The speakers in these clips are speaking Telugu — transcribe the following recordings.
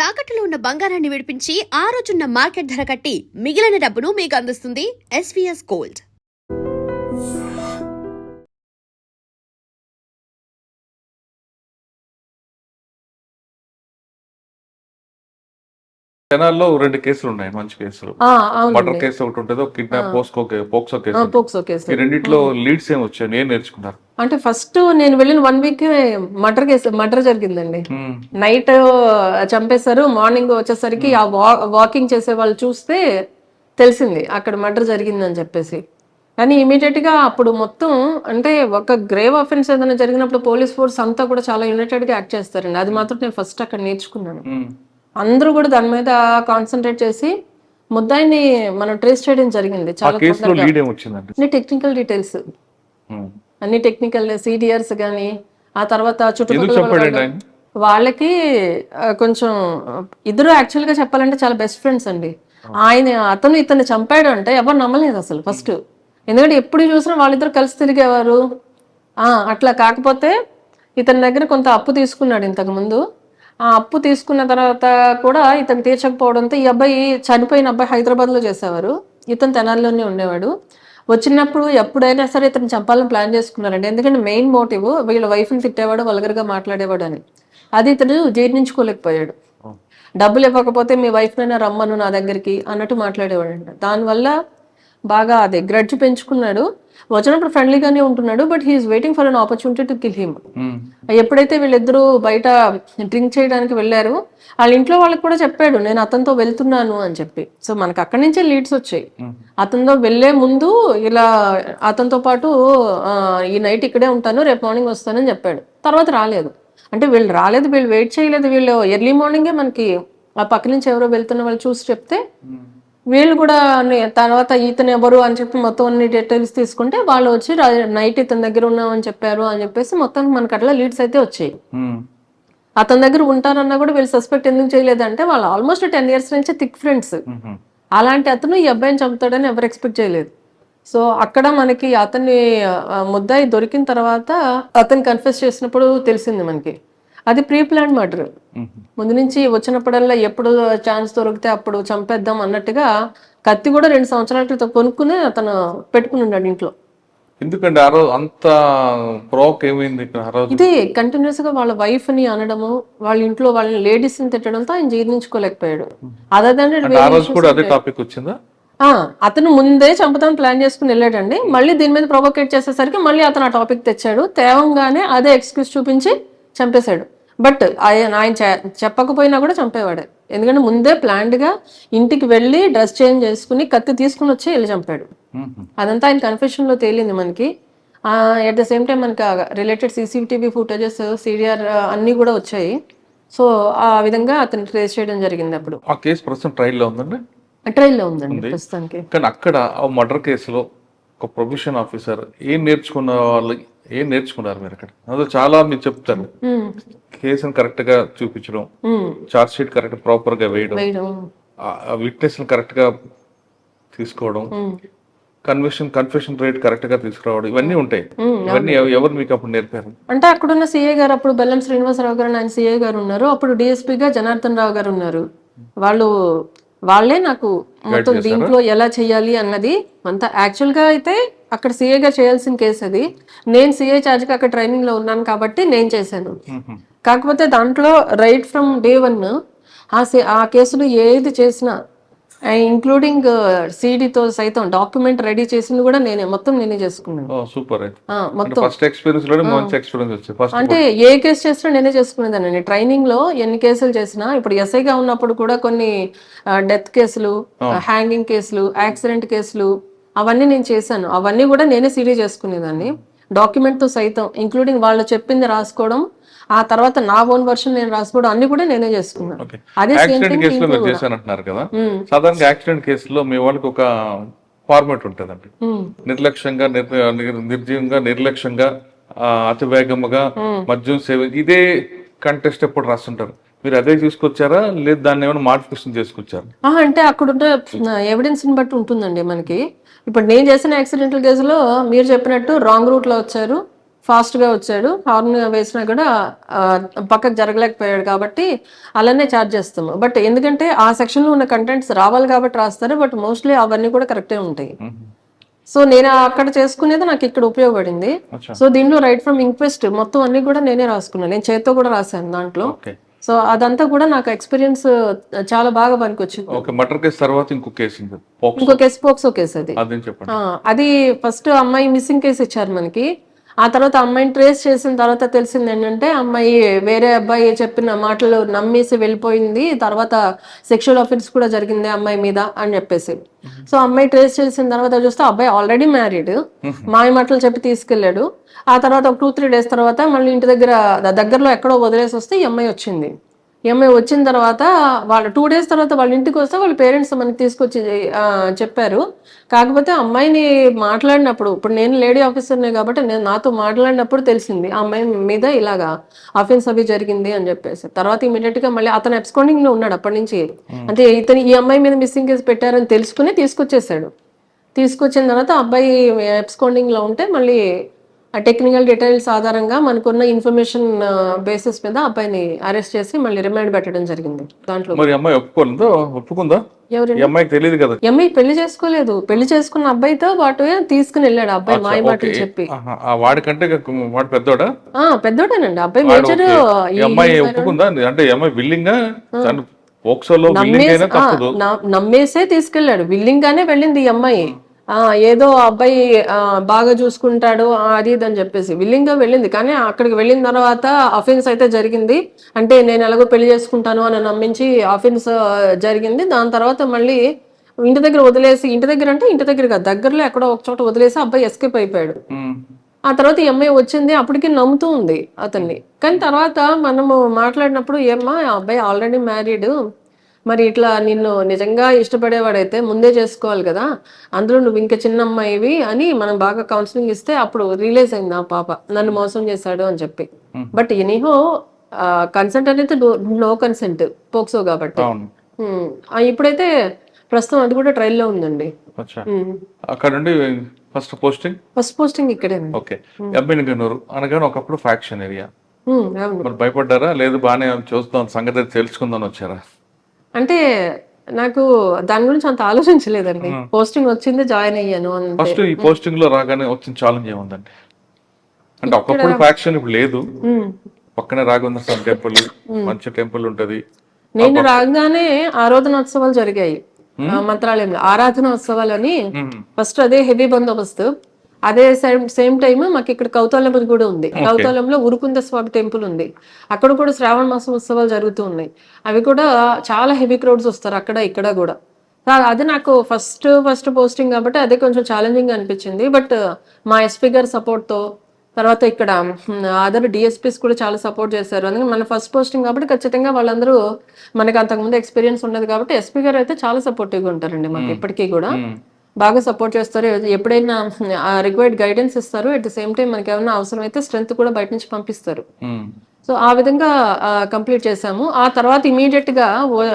తాకట్టులో ఉన్న బంగారాన్ని విడిపించి ఆ రోజున్న మార్కెట్ ధర కట్టి మిగిలిన డబ్బును మీకు అందిస్తుంది ఎస్వీఎస్ గోల్డ్ జనాల్లో రెండు కేసులు ఉన్నాయి మంచి కేసులు. మర్డర్ కేసు ఒకటి ఉంటుంది ఒక కిడ్నాప్ పోస్కో కే- పోక్సో కేసు. పోక్సో కేసు ఈ రెండిట్లో లీడ్స్ ఏం వచ్చాయి? ఏం నేర్చుకున్నారు? అంటే ఫస్ట్ నేను వెళ్ళిన one week murder case murder జరిగిందండి. నైట్ చంపేశారు మార్నింగ్ వచ్చేసరికి ఆ వాకింగ్ చేసే వాళ్ళు చూస్తే తెలిసింది అక్కడ మర్డర్ జరిగిందని చెప్పేసి. కానీ ఇమీడియట్గా అప్పుడు మొత్తం అంటే ఒక గ్రేవ్ అఫెన్స్ ఏదైనా జరిగినప్పుడు పోలీస్ ఫోర్స్ అంతా కూడా చాలా యునైటెడ్గా యాక్ట్ చేస్తారండి. అది మాత్రం నేను ఫస్ట్ అక్కడ నేర్చుకున్నాను. అందరూ కూడా దాని మీద కాన్సన్ట్రేట్ చేసి ముద్దాయిని మనం ట్రేస్ చేయడం జరిగింది. చాలా అన్ని టెక్నికల్ డీటెయిల్స్ మ్మ్. అన్ని టెక్నికల్ సీనియర్స్ కానీ ఆ తర్వాత చుట్టుపక్కల వాళ్ళకి కొంచెం ఇద్దరు యాక్చువల్గా చెప్పాలంటే చాలా బెస్ట్ ఫ్రెండ్స్ అండి. ఆయన అతను ఇతన్ని చంపాడు అంటే ఎవరు నమ్మలేదు అసలు ఫస్ట్ ఎందుకంటే ఎప్పుడు చూసినా వాళ్ళిద్దరు కలిసి తిరిగేవారు. ఆ, అట్లా కాకపోతే ఇతని దగ్గర కొంత అప్పు తీసుకున్నాడు ఇంతకు ముందు. ఆ అప్పు తీసుకున్న తర్వాత కూడా ఇతను తీర్చకపోవడంతో ఈ అబ్బాయి చనిపోయిన అబ్బాయి హైదరాబాద్లో చేసేవారు. ఇతను తెనాలిలోనే ఉండేవాడు. వచ్చినప్పుడు ఎప్పుడైనా సరే ఇతను చంపాలని ప్లాన్ చేసుకున్నారండి. ఎందుకంటే మెయిన్ మోటివ్ వీళ్ళ వైఫ్ని తిట్టేవాడు వల్గర్గా మాట్లాడేవాడు అని అది ఇతను జీర్ణించుకోలేకపోయాడు డబ్బులు ఇవ్వకపోతే మీ వైఫ్నైనా రమ్మను నా దగ్గరికి అన్నట్టు మాట్లాడేవాడు అంట దానివల్ల బాగా అది గ్రడ్జ్ పెంచుకున్నాడు. వచ్చినప్పుడు ఫ్రెండ్లీగానే ఉంటున్నాడు but he is waiting for an opportunity to kill him. ఎప్పుడైతే వీళ్ళిద్దరూ బయట డ్రింక్ చేయడానికి వెళ్ళారు వాళ్ళ ఇంట్లో వాళ్ళకి కూడా చెప్పాడు నేను అతనితో వెళ్తున్నాను అని చెప్పి సో మనకు అక్కడి నుంచే లీడ్స్ వచ్చాయి మ్మ్. అతనితో వెళ్ళే ముందు ఇలా అతనితో పాటు ఈ నైట్ ఇక్కడే ఉంటాను రేపు మార్నింగ్ వస్తానని చెప్పాడు తర్వాత రాలేదు అంటే వీళ్ళు రాలేదు వీళ్ళు వెయిట్ చేయలేదు వీళ్ళు ఎర్లీ మార్నింగే మనకి ఆ పక్క నుంచి ఎవరో వెళ్తున్న వాళ్ళు చూసి చెప్తే మ్మ్. వీళ్ళు కూడా తర్వాత ఇతను ఎవరు అని చెప్పి మొత్తం అన్ని డీటెయిల్స్ తీసుకుంటే వాళ్ళు వచ్చి నైట్ ఇతని దగ్గర ఉన్నామని చెప్పారు అని చెప్పేసి మొత్తం మనకు అట్లా లీడ్స్ అయితే వచ్చాయి. అతని దగ్గర ఉంటారన్నా కూడా వీళ్ళు సస్పెక్ట్ ఎందుకు చేయలేదంటే వాళ్ళు ఆల్మోస్ట్ టెన్ ఇయర్స్ నుంచి థిక్ ఫ్రెండ్స్. అలాంటి అతను ఈ అబ్బాయిని చంపుతాడని ఎవరు ఎక్స్పెక్ట్ చేయలేదు సో అక్కడ మనకి అతన్ని ముద్దాయి దొరికిన తర్వాత అతను కన్ఫెస్ చేసినప్పుడు తెలిసింది మనకి అది ప్రీ ప్లాన్ మర్డర్. ముందు నుంచి వచ్చినప్పుడల్లా ఎప్పుడు ఛాన్స్ దొరికితే అప్పుడు చంపేద్దాం అన్నట్టుగా కత్తి కూడా రెండు సంవత్సరాల క్రితం కొనుక్కుని అతను పెట్టుకుని ఉన్నాడు ఇంట్లో. ఎందుకండి ఆ రోజు అంత ప్రోక్ ఏమైంది ఇది కంటిన్యూస్గా వాళ్ళ వైఫ్ని అనడము వాళ్ళ ఇంట్లో వాళ్ళ లేడీస్ని తిట్టడంతో ఆయన జీర్ణించుకోలేకపోయాడు. అదే టాపిక్ వచ్చిందా? అతను ముందే చంపుతాం ప్లాన్ చేసుకుని వెళ్ళాడండి. మళ్ళీ దీని మీద ప్రొవోకేట్ చేసేసరికి మళ్ళీ అతను ఆ టాపిక్ తెచ్చాడు. తేవంగానే అదే ఎక్స్క్యూజ్ చూపించి చంపేశాడు. బట్ ఆయన ఆయన చెప్పకపోయినా కూడా చంపేవాడే. ఎందుకంటే ముందే planned గా ఇంటికి వెళ్ళి డ్రెస్ చేంజ్ చేసుకుని కత్తి తీసుకుని వచ్చి వెళ్ళి చంపాడు. అదంతా ఆయన confession లో తేలింది మనకి. ఎట్ ద సేమ్ టైం మనకి రిలేటెడ్ సీసీటీవీ ఫుటేజెస్ సీడిఆర్ అన్నీ కూడా వచ్చాయి. సో ఆ విధంగా అతను ట్రేస్ చేయడం జరిగింది అప్పుడు. ఆ కేసు ప్రస్తుతం ట్రయల్లో ఉందండి? ట్రైల్లో ఉందండి ప్రస్తుతానికి. కానీ అక్కడ ఆ మర్డర్ కేసులో ఒక ప్రొఫెషన్ ఆఫీసర్ ఏం నేర్చుకున్న వాళ్ళు ఏం నేర్చుకున్నారు మీరు అక్కడ? అందులో చాలా మీరు చెప్తారు. కేసును కరెక్ట్గా చూపించడం చార్జ్ షీట్ కరెక్ట్ ప్రాపర్గా వేయడం విట్నెస్ కరెక్ట్గా తీసుకోవడం కన్వెషన్ కన్ఫెషన్ రేట్ కరెక్ట్గా తీసుకురావడం ఇవన్నీ ఉంటాయి. ఇవన్నీ ఎవ- ఎవరు మీకు అప్పుడు నేర్పారు? అంటే అక్కడున్న సీఏ గారు అప్పుడు బెల్లం శ్రీనివాసరావు గారు ఆయన సీఏ గారు ఉన్నారు. అప్పుడు డిఎస్పీగా జనార్దన్ రావు గారు ఉన్నారు. వాళ్ళు వాళ్ళే నాకు మొత్తం దీంట్లో ఎలా చేయాలి అన్నది అంత యాక్చువల్గా అయితే అక్కడ సీఏ గా చేయాల్సిన కేసు అది. నేను సీఏ ఛార్జ్గా అక్కడ ట్రైనింగ్లో ఉన్నాను కాబట్టి నేను చేశాను. కాకపోతే దాంట్లో రైట్ ఫ్రమ్ డే వన్ ఆ ఆ కేసులో ఏది చేసినా ఇంక్లూడింగ్ సీడీతో సైతం డాక్యుమెంట్ రెడీ చేసింది కూడా నేనే. మొత్తం నేనే చేసుకున్నాను. సూపర్ మొత్తం. ఫస్ట్ ఎక్స్పీరియన్స్లోనే మంచి ఎక్స్పీరియన్స్ వచ్చింది. అంటే ఏ కేసు చేసినా నేనే చేసుకునేదాన్ని. ట్రైనింగ్లో ఎన్ని కేసులు చేసినా ఇప్పుడు ఎస్ఐగా ఉన్నప్పుడు కూడా కొన్ని డెత్ కేసులు హ్యాంగింగ్ కేసులు యాక్సిడెంట్ కేసులు అవన్నీ నేను చేశాను. అవన్నీ కూడా నేనే సీడీ చేసుకునేదాన్ని. డాక్యుమెంట్తో సైతం ఇంక్లూడింగ్ వాళ్ళు చెప్పింది రాసుకోవడం ఆ తర్వాత నా ఓన్ వర్షన్ నేను రాసుకోవడం అన్ని కూడా నేనే చేసుకున్నాను. అదే యాక్సిడెంట్ కేసులో మీరు చేశానంటున్నారు కదా? సాధారణంగా యాక్సిడెంట్ కేసులో మీ వాళ్ళకి ఒక ఫార్మాట్ ఉంటుందండి. నిర్లక్ష్యంగా నిర్- నిర్- నిర్జీవంగా నిర్లక్ష్యంగా అతి వేగముగా మద్యం సేవ ఇదే కంటెస్ట్ ఎప్పుడు రాస్తుంటారు? మీరు అదే తీసుకొచ్చారా? లేదు దాన్ని ఏమైనా మాడిఫికేషన్ చేసుకొచ్చారు? అంటే అక్కడున్న ఎవిడెన్స్ని బట్టి ఉంటుందండి మనకి. ఇప్పుడు నేను చేసిన యాక్సిడెంటల్ కేసులో మీరు చెప్పినట్టు రాంగ్ రూట్లో వచ్చారు. ఫాస్ట్గా వచ్చాడు. హార్న్ వేసినా కూడా పక్కకు జరగలేకపోయాడు కాబట్టి అలానే ఛార్జ్ చేస్తాము. బట్ ఎందుకంటే ఆ సెక్షన్లో ఉన్న కంటెంట్స్ రావాలి కాబట్టి రాస్తారు. బట్ మోస్ట్లీ అవన్నీ కూడా కరెక్టే ఉంటాయి. సో నేను అక్కడ చేసుకునేది నాకు ఇక్కడ ఉపయోగపడింది. సో దీంట్లో రైట్ ఫ్రమ్ ఇంక్వెస్ట్ మొత్తం అన్ని కూడా నేనే రాసుకున్నాను. నేను చేత్తో కూడా రాశాను దాంట్లో. సో అదంతా కూడా నాకు ఎక్స్పీరియన్స్ చాలా బాగా పనికొచ్చింది. ఓకే. మర్డర్ కేసు తర్వాత ఇంకో కేసు పోక్సో ఇంకో కేసు పోక్సో కేసు అది. అది ఫస్ట్ అమ్మాయి మిస్సింగ్ కేసు ఇచ్చారు మనకి. ఆ తర్వాత అమ్మాయిని ట్రేస్ చేసిన తర్వాత తెలిసింది ఏంటంటే అమ్మాయి వేరే అబ్బాయి చెప్పిన మాటలు నమ్మేసి వెళ్ళిపోయింది. తర్వాత సెక్షువల్ అఫెన్స్ కూడా జరిగింది అమ్మాయి మీద అని చెప్పేసి. సో అమ్మాయి ట్రేస్ చేసిన తర్వాత చూస్తే అబ్బాయి ఆల్రెడీ మ్యారీడ్ మాయ మాటలు చెప్పి తీసుకెళ్ళాడు ఆ తర్వాత ఒక టూ త్రీ డేస్ తర్వాత మళ్ళీ ఇంటి దగ్గర దగ్గరలో ఎక్కడో వదిలేసి వస్తే ఈ అమ్మాయి వచ్చింది. ఈ అమ్మాయి వచ్చిన తర్వాత వాళ్ళు టూ డేస్ తర్వాత వాళ్ళ ఇంటికి వస్తే వాళ్ళ పేరెంట్స్ మనకి తీసుకొచ్చి చెప్పారు. కాకపోతే అమ్మాయిని మాట్లాడినప్పుడు ఇప్పుడు నేను లేడీ ఆఫీసర్నే కాబట్టి నేను నాతో మాట్లాడినప్పుడు తెలిసింది ఆ అమ్మాయి మీద ఇలాగా అఫెన్స్ అవి జరిగింది అని చెప్పేసి. తర్వాత ఇమీడియట్గా మళ్ళీ అతను అబ్స్కాండింగ్లో ఉన్నాడు అప్పటి నుంచి. అంటే ఇతను ఈ అమ్మాయి మీద మిస్సింగ్ కేసు పెట్టారని తెలుసుకుని తీసుకొచ్చేసాడు. తీసుకొచ్చిన తర్వాత అబ్బాయి అబ్స్కాండింగ్లో ఉంటే మళ్ళీ ఆ టెక్నికల్ డీటెయిల్స్ ఆధారంగా మనకున్న ఇన్ఫర్మేషన్ బేసిస్ మీద అబ్బాయిని అరెస్ట్ చేసి మళ్ళీ రిమాండ్ పెట్టడం జరిగింది. దాంట్లో మరి అమ్మాయి ఒప్పుకోలేదో? ఒప్పుకుందా? అమ్మాయికి తెలియదు కదా. అమ్మాయి పెళ్ళి చేసుకోలేదు. పెళ్ళి చేసుకున్న అబ్బాయితో పాటు తీసుకుని వెళ్ళాడు అబ్బాయి మాయ మాటలు చెప్పి. వాడికంటే వాడు పెద్దోడా? ఆ పెద్దోడేనండి. అబ్బాయి మేజర్ అమ్మాయి ఒప్పుకుందా? అంటే అమ్మాయి విల్లింగా నమ్మేసే తీసుకెళ్ళాడు. విల్లింగ్ గానే వెళ్ళింది ఈ అమ్మాయి. ఏదో అబ్బాయి బాగా చూసుకుంటాడు అది ఇది అని చెప్పేసి. విల్లింగ్గా వెళ్ళింది. కానీ అక్కడికి వెళ్ళిన తర్వాత అఫెన్స్ అయితే జరిగింది. అంటే నేను ఎలాగో పెళ్ళి చేసుకుంటాను అని నమ్మించి అఫెన్స్ జరిగింది. దాని తర్వాత మళ్ళీ ఇంటి దగ్గర వదిలేసి ఇంటి దగ్గర అంటే ఇంటి దగ్గర కాదు దగ్గరలో ఎక్కడో ఒక చోట వదిలేసి అబ్బాయి ఎస్కేప్ అయిపోయాడు. ఆ తర్వాత ఈ అమ్మాయి వచ్చింది. అప్పటికి నమ్ముతూ ఉంది అతన్ని. కానీ తర్వాత మనము మాట్లాడినప్పుడు ఏమ్మా ఆ అబ్బాయి ఆల్రెడీ మ్యారీడ్ మరి ఇట్లా నిన్ను నిజంగా ఇష్టపడేవాడైతే ముందే చేసుకోవాలి కదా. అందులో నువ్వు ఇంకా చిన్న అమ్మాయివి అని మనం బాగా కౌన్సిలింగ్ ఇస్తే అప్పుడు రిలీజ్ అయింది ఆ పాప. నన్ను మోసం చేశాడు అని చెప్పి. బట్ ఎనీహో కన్సెంట్ అనేది నో కన్సెంట్ పోక్సో కాబట్టి. ఇప్పుడైతే ప్రస్తుతం అది కూడా ట్రైల్లో ఉందండి. అక్కడ నుండి ఫస్ట్ పోస్టింగ్ ఫస్ట్ పోస్టింగ్ ఇక్కడే ఓకే. అబ్బాయిని గన్నూరు అనగానే ఒకప్పుడు ఫ్యాక్షన్ ఏరియా భయపడ్డారా? లేదు బాగానే చూస్తాం సంగతి తెలుసుకుందాం వచ్చారా? అంటే నాకు దాని గురించి అంత ఆలోచించలేదండి. పోస్టింగ్ వచ్చింది జాయిన్ అయ్యాను ఫస్ట్ ఈ పోస్టింగ్లో రాగానే వచ్చిన ఛాలెంజ్ ఏముందండి? అంటే ఒకప్పుడు ఫ్యాక్షన్ ఇప్పుడు లేదు. పక్కనే రాఘవేంద్ర స్వామి టెంపుల్ మంచి టెంపుల్ ఉంటది. నేను రాగానే ఆరాధనోత్సవాలు జరిగాయి. మంత్రాలయంలో ఆరాధనోత్సవాలు అని. ఫస్ట్ అదే హెవీ బందోబస్తు. అదే సేమ్ సేమ్ టైం మాకు ఇక్కడ కౌతాలం కూడా ఉంది. కౌతాలంలో ఉరుకుంద స్వామి టెంపుల్ ఉంది. అక్కడ కూడా శ్రావణ మాసం ఉత్సవాలు జరుగుతూ ఉన్నాయి. అవి కూడా చాలా హెవీ క్రౌడ్స్ వస్తారు అక్కడ ఇక్కడ కూడా. అది నాకు ఫస్ట్ ఫస్ట్ పోస్టింగ్ కాబట్టి అదే కొంచెం ఛాలెంజింగ్ అనిపించింది. బట్ మా ఎస్పీ గారి support తో తర్వాత ఇక్కడ అదర్ డిఎస్పీస్ కూడా చాలా సపోర్ట్ చేశారు. అందుకని మన ఫస్ట్ పోస్టింగ్ కాబట్టి ఖచ్చితంగా వాళ్ళందరూ మనకి అంతకుముందు ఎక్స్పీరియన్స్ ఉన్నది కాబట్టి ఎస్పీ గారు అయితే చాలా సపోర్టివ్గా ఉంటారండి మాకు ఇప్పటికీ కూడా. బాగా సపోర్ట్ చేస్తారు. ఎప్పుడైనా రిక్వైర్డ్ గైడెన్స్ ఇస్తారు అట్ ద సేమ్ టైం మనకి ఏమైనా అవసరం అయితే స్ట్రెంత్ కూడా బయట నుంచి పంపిస్తారు. సో ఆ విధంగా కంప్లీట్ చేశాము. ఆ తర్వాత ఇమీడియట్గా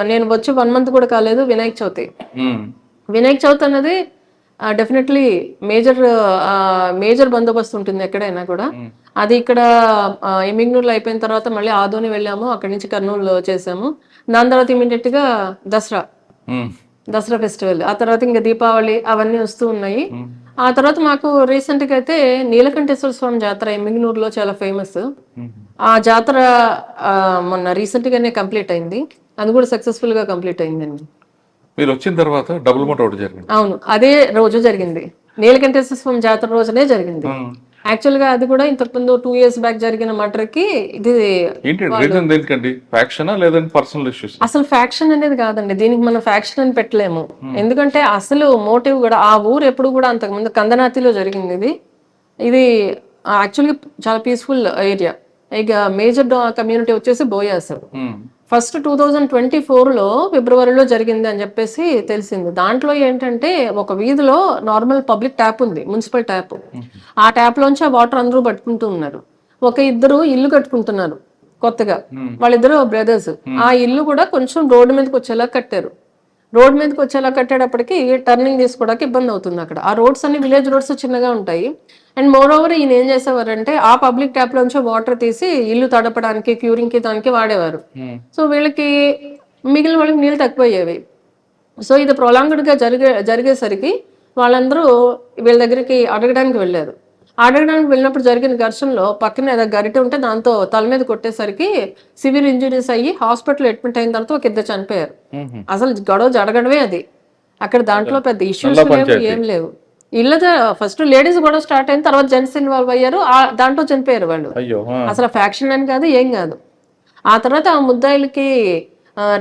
నేను వచ్చి వన్ మంత్ కూడా కాలేదు వినాయక చవితి. వినాయక చవితి అన్నది డెఫినెట్లీ మేజర్ మేజర్ బందోబస్తు ఉంటుంది ఎక్కడైనా కూడా. అది ఇక్కడ ఆ, ఎమ్మిగ్నూరులో అయిపోయిన తర్వాత మళ్ళీ ఆదోని వెళ్ళాము. అక్కడి నుంచి కర్నూలు చేసాము దాని తర్వాత ఇమీడియట్గా దసరా. దసరా ఫెస్టివల్ ఆ తర్వాత ఇంకా దీపావళి అవన్నీ వస్తూ ఉన్నాయి. ఆ తర్వాత మాకు రీసెంట్గా అయితే నీలకంఠేశ్వర స్వామి జాతర ఎమ్మిగ్నూరులో చాలా ఫేమస్. ఆ జాతర మొన్న రీసెంట్ గానే కంప్లీట్ అయింది. అది కూడా సక్సెస్ఫుల్గా కంప్లీట్ అయిందండి. మీరు వచ్చిన తర్వాత డబుల్ మోట్ ఒకటి జరిగింది. అవును అదే రోజు జరిగింది. నీలకంఠేశ్వర స్వామి జాతర రోజునే జరిగింది. ఉమ్. యాక్చువల్గా అది కూడా ఇంతకుముందు టూ ఇయర్స్ బ్యాక్ జరిగిన మర్డర్కి ఇది ఏంటి రీజన్ దేనికండి? ఫ్యాక్షనా లేదంటే పర్సనల్ ఇష్యూస్ అసలు ఫ్యాక్షన్ అనేది కాదండి. దీనికి మనం ఫ్యాక్షన్ అని పెట్టలేము. ఎందుకంటే అసలు మోటివ్ కూడా ఆ ఊరు ఎప్పుడు కూడా అంతకుముందు కందనాతిలో జరిగింది ఇది. ఇది యాక్చువల్గా చాలా పీస్ఫుల్ ఏరియా ఇక మేజర్ కమ్యూనిటీ వచ్చేసి Boyas. First two thousand twenty ఫోర్లో ఫిబ్రవరిలో జరిగింది అని చెప్పేసి తెలిసింది. దాంట్లో ఏంటంటే ఒక వీధిలో నార్మల్ పబ్లిక్ ట్యాప్ ఉంది మున్సిపల్ ట్యాప్ ఆ ట్యాప్ లోంచి ఆ వాటర్ అందరూ పట్టుకుంటూ ఉన్నారు. ఒక ఇద్దరు ఇల్లు కట్టుకుంటున్నారు కొత్తగా. వాళ్ళిద్దరు బ్రదర్స్ ఆ ఇల్లు కూడా కొంచెం రోడ్డు మీదకి వచ్చేలా కట్టారు. రోడ్ మీదకి వచ్చేలా కట్టేటప్పటికి టర్నింగ్ తీసుకోవడానికి ఇబ్బంది అవుతుంది అక్కడ. ఆ రోడ్స్ అన్ని విలేజ్ రోడ్స్ చిన్నగా ఉంటాయి. అండ్ మోర్ ఓవర్ ఈయన ఏం చేసేవారంటే ఆ పబ్లిక్ ట్యాప్ లోంచి వాటర్ తీసి ఇల్లు తడపడానికి క్యూరింగ్కి దానికి వాడేవారు. సో వీళ్ళకి మిగిలిన వాళ్ళకి నీళ్ళు తక్కువయ్యేవి. సో ఇది prolonged గా జరిగే జరిగేసరికి వాళ్ళందరూ వీళ్ళ దగ్గరికి అడగడానికి వెళ్ళారు. అడగడానికి వెళ్ళినప్పుడు జరిగిన ఘర్షణలో పక్కన ఏదో గరిటె ఉంటే దాంతో తల మీద కొట్టేసరికి సివియర్ ఇంజరీస్ అయ్యి హాస్పిటల్ అడ్మిట్ అయిన తర్వాత ఒక ఇద్దరు చనిపోయారు. అసలు గొడవ జరగడమే అది. అక్కడ దాంట్లో పెద్ద ఇష్యూస్ లేవు ఏం లేవు. ఇళ్ళ ఫస్ట్ లేడీస్ గొడవ స్టార్ట్ అయిన తర్వాత జెంట్స్ ఇన్వాల్వ్ అయ్యారు. ఆ దాంట్లో చనిపోయారు వాళ్ళు. అసలు ఫ్యాక్షన్ అని కాదు ఏం కాదు. ఆ తర్వాత ఆ ముద్దాయిలకి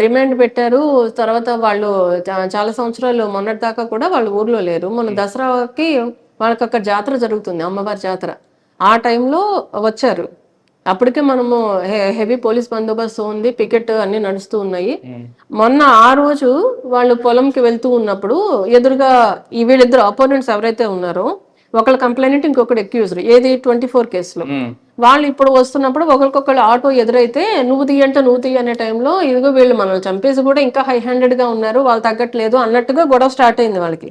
రిమాండ్ పెట్టారు. తర్వాత వాళ్ళు చాలా సంవత్సరాలు మొన్నటి దాకా కూడా వాళ్ళు ఊర్లో లేరు. మొన్న దసరాకి వాళ్ళకి అక్కడ జాతర జరుగుతుంది అమ్మవారి జాతర. ఆ టైంలో వచ్చారు. అప్పటికే మనము హెవీ పోలీస్ బందోబస్తు ఉంది పికెట్ అన్ని నడుస్తూ ఉన్నాయి. మొన్న ఆ రోజు వాళ్ళు పొలంకి వెళ్తూ ఉన్నప్పుడు ఎదురుగా ఈ వీళ్ళిద్దరు అపోనెంట్స్ ఎవరైతే ఉన్నారో ఒకళ్ళ కంప్లైంట్ ఇంకొకటి ఎక్యూజ్డ్ ఏది? ట్వంటీ ఫోర్ కేసులో. వాళ్ళు ఇప్పుడు వస్తున్నప్పుడు ఒకరికొకరు ఆటో ఎదురైతే నువ్వు తీయంటే నువ్వు తీయ అనే టైంలో ఇదిగో వీళ్ళు మనల్ని చంపేసి కూడా ఇంకా హై హ్యాండెడ్గా ఉన్నారు. వాళ్ళు తగ్గట్లేదు అన్నట్టుగా గొడవ స్టార్ట్ అయింది వాళ్ళకి.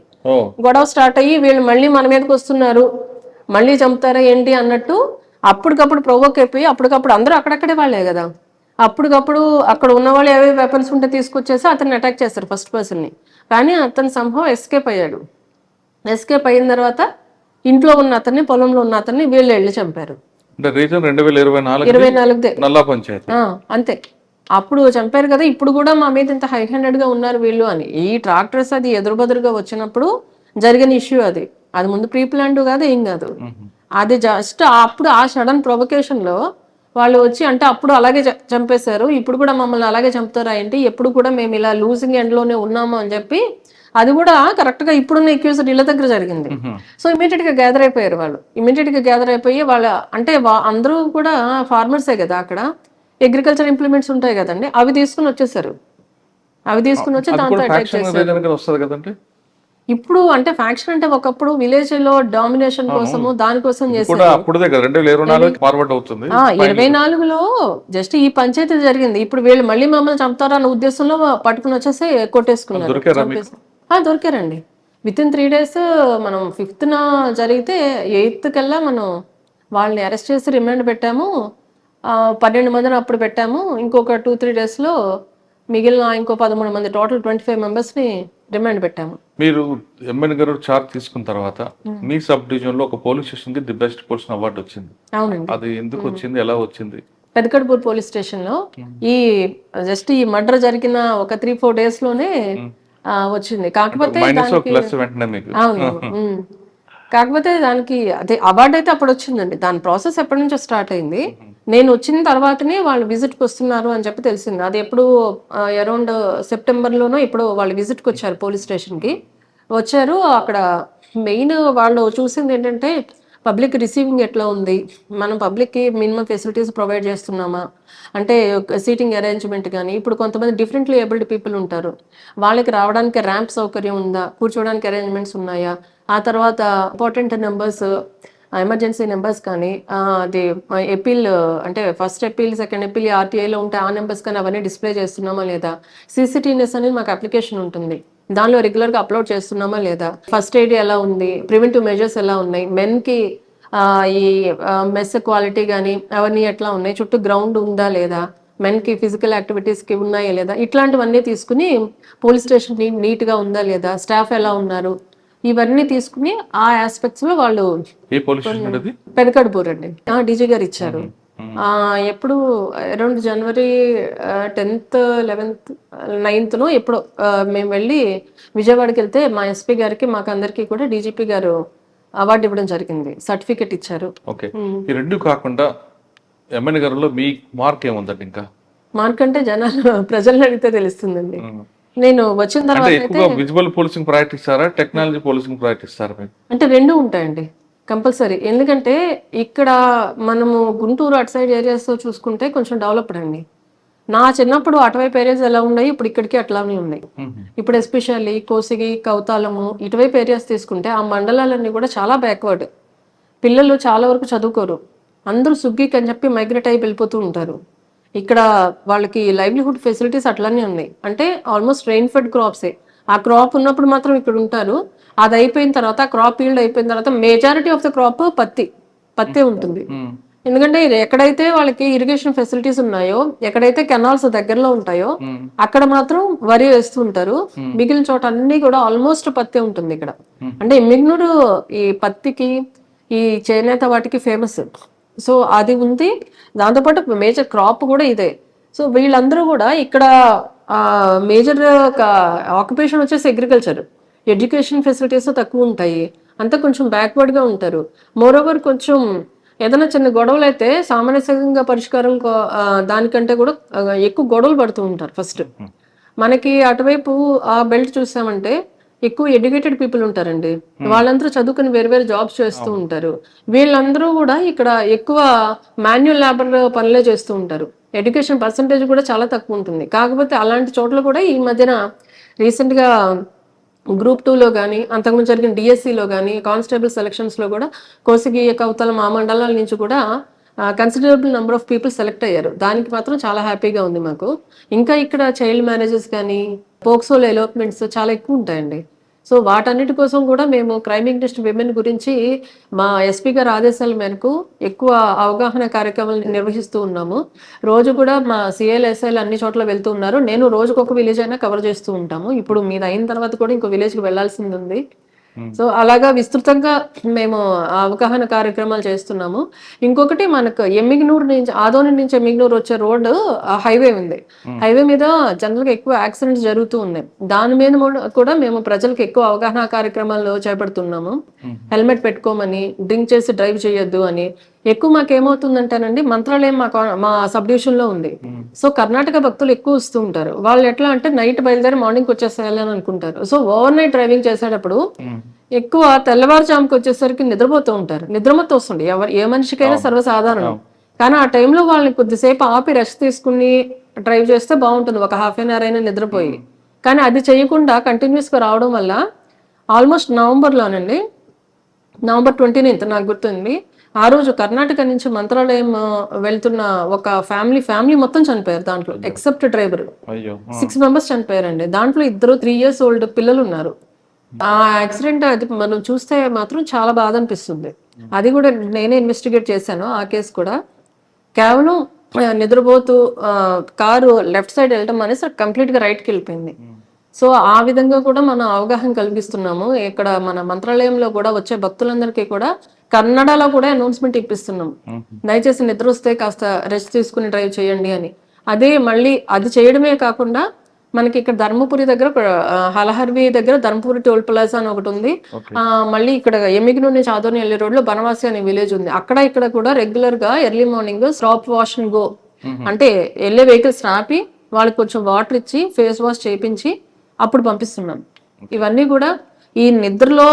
గొడవ స్టార్ట్ అయ్యి వీళ్ళు మళ్ళీ మన మీదకి వస్తున్నారు. మళ్ళీ చంపుతారా ఏంటి అన్నట్టు అప్పటికప్పుడు ప్రొవోక్ అయిపోయి అప్పటికప్పుడు అందరూ అక్కడక్కడే వాళ్ళే కదా. అప్పటికప్పుడు అక్కడ ఉన్న వాళ్ళు ఏవే వెపన్స్ ఉంటే తీసుకొచ్చేసి అతన్ని అటాక్ చేస్తారు ఫస్ట్ పర్సన్ని. కానీ అతను సంభవం ఎస్కేప్ అయ్యాడు. ఎస్కేప్ అయిన తర్వాత ఇంట్లో ఉన్న అతన్ని పొలంలో ఉన్న అతన్ని వీళ్ళు వెళ్ళి చంపారు. అంటే రీజన్ రెండు వేల ఇరవై నాలుగు ఇరవై నాలుగుదే. నల్లా పంచాయతీ. ఆ, అంతే. అప్పుడు చంపారు కదా ఇప్పుడు కూడా మా మీద ఇంత హై హ్యాండెడ్గా ఉన్నారు వీళ్ళు అని. ఈ ట్రాక్టర్స్ అది ఎదురుబదురుగా వచ్చినప్పుడు జరిగిన ఇష్యూ అది. అది ముందు ప్రీ ప్లాన్డ్ కాదు ఏం కాదు. అది జస్ట్ అప్పుడు ఆ సడన్ ప్రొవకేషన్లో వాళ్ళు వచ్చి అంటే అప్పుడు అలాగే చంపేశారు. ఇప్పుడు కూడా మమ్మల్ని అలాగే చంపుతారా ఏంటి? ఎప్పుడు కూడా మేము ఇలా లూజింగ్ ఎండ్లోనే ఉన్నాము అని చెప్పి అది కూడా కరెక్ట్గా ఇప్పుడున్న ఎక్యూజ్డ్ ఇళ్ళ దగ్గర జరిగింది. సో ఇమీడియట్గా గ్యాదర్ అయిపోయారు వాళ్ళు. ఇమీడియట్గా గ్యాదర్ అయిపోయి వాళ్ళ అంటే అందరూ కూడా ఫార్మర్సే కదా అక్కడ? అగ్రికల్చర్ ఇంప్లిమెంట్స్ ఉంటాయి కదండి. అవి తీసుకుని వచ్చేసారు. అవి తీసుకుని వచ్చి దాంతో అటాక్ చేశారు. ఇప్పుడు అంటే ఫ్యాక్షన్ అంటే ఒకప్పుడు విలేజ్లో డామినేషన్ కోసము దానికోసం చేశారు ఇరవై నాలుగులో జస్ట్ ఈ పంచాయతీ జరిగింది. ఇప్పుడు వీళ్ళు మళ్ళీ మమ్మల్ని చంపుతారా అన్న ఉద్దేశంలో పట్టుకుని వచ్చేసి కొట్టేసుకున్నారు. దొరికారండి. విత్ ఇన్ త్రీ డేస్ మనం ఫిఫ్త్ న జరిగితే ఎయిత్ కల్లా మనం వాళ్ళని అరెస్ట్ చేసి రిమాండ్ పెట్టాము. పన్నెండు మందిని అప్పుడు పెట్టాము. ఇంకొక టూ త్రీ డేస్లో మిగిలిన ఇంకో పదమూడు మంది టోటల్ ట్వంటీ ఫైవ్ మెంబర్స్ని రిమాండ్ పెట్టాము. మీరు ఎంఎన్ గారు చార్జ్ తీసుకున్న తర్వాత మీ సబ్ డివిజన్లో ఒక పోలీస్ స్టేషన్కి ది బెస్ట్ పోలీస్ అవార్డు వచ్చింది. అవునండి. అది ఎందుకు వచ్చింది? ఎలా వచ్చింది? పెదకడ్పూర్ పోలీస్ స్టేషన్లో ఈ జస్ట్ ఈ మర్డర్ జరిగిన ఒక త్రీ ఫోర్ డేస్లోనే వచ్చింది. కాకపోతే అవును. కాకపోతే దానికి అదే అవార్డు అయితే అప్పుడు వచ్చిందండి. దాని ప్రాసెస్ ఎప్పటి నుంచో స్టార్ట్ అయింది. నేను వచ్చిన తర్వాతనే వాళ్ళు విజిట్కి వస్తున్నారు అని చెప్పి తెలిసింది. అది ఎప్పుడు అరౌండ్ సెప్టెంబర్లోనో ఇప్పుడు వాళ్ళు విజిట్కి వచ్చారు పోలీస్ స్టేషన్కి వచ్చారు. అక్కడ మెయిన్ వాళ్ళు చూసింది ఏంటంటే పబ్లిక్ రిసీవింగ్ ఎట్లా ఉంది? మనం పబ్లిక్కి మినిమం ఫెసిలిటీస్ ప్రొవైడ్ చేస్తున్నామా? అంటే సీటింగ్ అరేంజ్మెంట్ కానీ ఇప్పుడు కొంతమంది డిఫరెంట్లీ ఏబుల్డ్ పీపుల్ ఉంటారు. వాళ్ళకి రావడానికి ర్యాంప్ సౌకర్యం ఉందా? కూర్చోవడానికి అరేంజ్మెంట్స్ ఉన్నాయా? ఆ తర్వాత ఇంపార్టెంట్ నెంబర్స్ ఎమర్జెన్సీ నెంబర్స్ కానీ అది ఎపిల్ అంటే ఫస్ట్ ఎపిల్ సెకండ్ ఎపిల్ ఆర్టీఐలో ఉంటే ఆ నెంబర్స్ కానీ అవన్నీ డిస్ప్లే చేస్తున్నామా లేదా? సీసీటీఎస్ అనేది మాకు అప్లికేషన్ ఉంటుంది. దానిలో రెగ్యులర్గా అప్లోడ్ చేస్తున్నామా లేదా? ఫస్ట్ ఎయిడ్ ఎలా ఉంది? ప్రివెంటివ్ మెజర్స్ ఎలా ఉన్నాయి? మెన్కి ఈ మెస్ క్వాలిటీ కానీ అవన్నీ ఎట్లా ఉన్నాయి? చుట్టూ గ్రౌండ్ ఉందా లేదా? మెన్కి ఫిజికల్ యాక్టివిటీస్కి ఉన్నాయా లేదా? ఇట్లాంటివన్నీ తీసుకుని పోలీస్ స్టేషన్ నీట్గా ఉందా లేదా? స్టాఫ్ ఎలా ఉన్నారు? ఇవన్నీ తీసుకుని ఆ ఆస్పెక్ట్స్లో వాళ్ళు పెదకడుపూర్ అండి డీజీ గారు ఇచ్చారు. ఆ, ఎప్పుడు అరౌండ్ జనవరి టెన్త్ లెవెన్త్ నైన్త్లో ఎప్పుడు ఆ, మేము వెళ్ళి విజయవాడకి వెళ్తే మా ఎస్పీ గారికి మాకు అందరికీ కూడా డీజీపీ గారు అవార్డు ఇవ్వడం జరిగింది. సర్టిఫికెట్ ఇచ్చారు. ఓకే. ఈ రెండు కాకుండా ఎంఎన్ గారిలో మీ మార్క్ ఏముందండి ఇంకా? మార్కంటే జనాలు ప్రజలను అడిగితే తెలుస్తుందండి. నేను వచ్చిన తర్వాత అయితే ఎక్కువగా విజువల్ పోలీసింగ్ ప్రయారిటీ ఇస్తారా టెక్నాలజీ పోలీసింగ్ ఇస్తారా అంటే రెండు ఉంటాయండి కంపల్సరీ. ఎందుకంటే ఇక్కడ మనము గుంటూరు అటు సైడ్ ఏరియాస్ చూసుకుంటే కొంచెం డెవలప్డ్ అండి. నా చిన్నప్పుడు అటువైపు ఏరియాస్ ఎలా ఉన్నాయి ఇప్పుడు ఇక్కడికి అట్లానే ఉన్నాయి. ఇప్పుడు ఎస్పెషల్లీ కోసిగి కౌతాలము ఇటువైపు ఏరియాస్ తీసుకుంటే ఆ మండలాలన్నీ కూడా చాలా బ్యాక్వర్డ్ పిల్లలు చాలా వరకు చదువుకోరు. అందరూ సుగ్గికి అని చెప్పి మైగ్రేట్ అయి వెళ్ళిపోతూ ఉంటారు. ఇక్కడ వాళ్ళకి లైవ్లీహుడ్ ఫెసిలిటీస్ అట్లానే ఉన్నాయి. అంటే ఆల్మోస్ట్ రెయిన్ ఫెడ్ క్రాప్సే ఆ క్రాప్ ఉన్నప్పుడు మాత్రం ఇక్కడ ఉంటారు. అది అయిపోయిన తర్వాత క్రాప్ ఈల్డ్ అయిపోయిన తర్వాత మెజారిటీ ఆఫ్ ద క్రాప్ పత్తి. పత్తే ఉంటుంది. ఎందుకంటే ఇది ఎక్కడైతే వాళ్ళకి ఇరిగేషన్ ఫెసిలిటీస్ ఉన్నాయో ఎక్కడైతే కెనాల్స్ దగ్గరలో ఉంటాయో అక్కడ మాత్రం వరి వేస్తూ ఉంటారు. మిగిలిన చోట అన్ని కూడా ఆల్మోస్ట్ పత్తే ఉంటుంది ఇక్కడ. అంటే మిగ్నూరు ఈ పత్తికి ఈ చేనేత వాటికి ఫేమస్ సో అది ఉంది. దాంతోపాటు మేజర్ క్రాప్ కూడా ఇదే. సో వీళ్ళందరూ కూడా ఇక్కడ మేజర్ ఆక్యుపేషన్ వచ్చేసి అగ్రికల్చర్ ఎడ్యుకేషన్ ఫెసిలిటీస్ తక్కువ ఉంటాయి. అంతా కొంచెం backward గా ఉంటారు. మోరోవర్ కొంచెం ఏదైనా చిన్న గొడవలు అయితే సామరస్యంగా పరిష్కారం దానికంటే కూడా ఎక్కువ గొడవలు పడుతూ ఉంటారు ఫస్ట్ మనకి అటువైపు ఆ బెల్ట్ చూసామంటే ఎక్కువ ఎడ్యుకేటెడ్ పీపుల్ ఉంటారండి. వాళ్ళందరూ చదువుకుని వేరు వేరు జాబ్స్ చేస్తూ ఉంటారు. వీళ్ళందరూ కూడా ఇక్కడ ఎక్కువ మాన్యువల్ లేబర్ పనులే చేస్తూ ఉంటారు. ఎడ్యుకేషన్ పర్సంటేజ్ కూడా చాలా తక్కువ ఉంటుంది. కాకపోతే అలాంటి చోట్ల కూడా ఈ మధ్యన రీసెంట్గా గ్రూప్ టూలో కానీ అంతకుముందు జరిగిన డిఎస్సిలో కానీ కానిస్టేబుల్ సెలక్షన్స్లో కూడా కోసిగి కవతల మా మండలాల నుంచి కూడా considerable number of people select అయ్యారు. దానికి మాత్రం చాలా హ్యాపీగా ఉంది మాకు. ఇంకా ఇక్కడ చైల్డ్ మ్యారేజెస్ కానీ పోక్సోల్ ఎలోప్మెంట్స్ చాలా ఎక్కువ ఉంటాయండి. సో వాటన్నిటి కోసం కూడా మేము క్రైమ్ ఇండస్ట్రీ విమెన్ గురించి మా ఎస్పీ గారి ఆదేశాల మేరకు ఎక్కువ అవగాహన కార్యక్రమాలు నిర్వహిస్తూ ఉన్నాము. రోజు కూడా మా సిఎల్ఎస్ఐలు అన్ని చోట్ల వెళ్తూ ఉన్నారు. నేను రోజుకొక విలేజ్ అయినా కవర్ చేస్తూ ఉంటాము. ఇప్పుడు మీద అయిన తర్వాత కూడా ఇంకో విలేజ్కి వెళ్ళాల్సింది ఉంది. సో అలాగా విస్తృతంగా మేము అవగాహన కార్యక్రమాలు చేస్తున్నాము. ఇంకొకటి మనకు ఎమ్మిగ్నూరు నుంచి ఆదోని నుంచి ఎమ్మిగ్నూరు వచ్చే రోడ్డు హైవే ఉంది. హైవే మీద జనరల్ ఎక్కువ యాక్సిడెంట్స్ జరుగుతూ ఉన్నాయి. దాని మీద కూడా- కూడా మేము ప్రజలకు ఎక్కువ అవగాహన కార్యక్రమాలు చేపడుతున్నాము. హెల్మెట్ పెట్టుకోమని డ్రింక్ చేసి డ్రైవ్ చేయొద్దు అని. ఎక్కువ మాకు ఏమవుతుందంటేనండి మంత్రాలయం మా మా సబ్ డివిజన్లో ఉంది సో కర్ణాటక భక్తులు ఎక్కువ వస్తూ ఉంటారు. వాళ్ళు ఎట్లా అంటే నైట్ బయలుదేరి మార్నింగ్ వచ్చేసేయాలని అనుకుంటారు. సో ఓవర్ నైట్ డ్రైవింగ్ చేసేటప్పుడు ఎక్కువ తెల్లవారుజాముకి వచ్చేసరికి నిద్రపోతూ ఉంటారు. నిద్రమత్తు వస్తుంది. ఎవరు ఏ మనిషికైనా సర్వసాధారణం. కానీ ఆ టైంలో వాళ్ళని కొద్దిసేపు ఆపి రెస్ట్ తీసుకుని డ్రైవ్ చేస్తే బాగుంటుంది. ఒక హాఫ్ అన్ అవర్ అయినా నిద్రపోయి. కానీ అది చేయకుండా కంటిన్యూస్గా రావడం వల్ల ఆల్మోస్ట్ నవంబర్లోనండి నవంబర్ ట్వంటీ నైన్త్ నాకు గుర్తుంది. ఆ రోజు కర్ణాటక నుంచి మంత్రాలయం వెళ్తున్న ఒక ఫ్యామిలీ ఫ్యామిలీ మొత్తం చనిపోయారు దాంట్లో ఎక్సెప్ట్ డ్రైవర్. సిక్స్ మెంబర్స్ చనిపోయారండి. దాంట్లో ఇద్దరు త్రీ ఇయర్స్ ఓల్డ్ పిల్లలు ఉన్నారు. ఆ యాక్సిడెంట్ అది మనం చూస్తే మాత్రం చాలా బాధ అనిపిస్తుంది. అది కూడా నేనే ఇన్వెస్టిగేట్ చేశాను ఆ కేసు కూడా. కేవలం నిద్రపోతూ కారు లెఫ్ట్ సైడ్ వెళ్ళటం అనేసి కంప్లీట్గా రైట్కి వెళ్ళిపోయింది. సో ఆ విధంగా కూడా మనం అవగాహన కలిగిస్తున్నాము ఇక్కడ మన మంత్రాలయంలో కూడా వచ్చే భక్తులందరికీ కూడా కన్నడలో కూడా అనౌన్స్మెంట్ ఇప్పిస్తున్నాం. దయచేసి నిద్ర వస్తే కాస్త రెస్ట్ తీసుకుని డ్రైవ్ చేయండి అని. అదే మళ్ళీ అది చేయడమే కాకుండా మనకి ఇక్కడ ధర్మపురి దగ్గర హలహర్వి దగ్గర ధర్మపురి టోల్ ప్లాజా అని ఒకటి ఉంది. ఆ, మళ్ళీ ఇక్కడ ఎమిగినూరు నుంచి ఆదోని వెళ్ళే రోడ్లో బనవాసి అనే విలేజ్ ఉంది. అక్కడ ఇక్కడ కూడా రెగ్యులర్గా early morning stop wash and go అంటే వెళ్ళే వెహికల్స్ ఆపి వాళ్ళకి కొంచెం వాటర్ ఇచ్చి ఫేస్ వాష్ చేయించి అప్పుడు పంపిస్తున్నాం. ఇవన్నీ కూడా ఈ నిద్రలో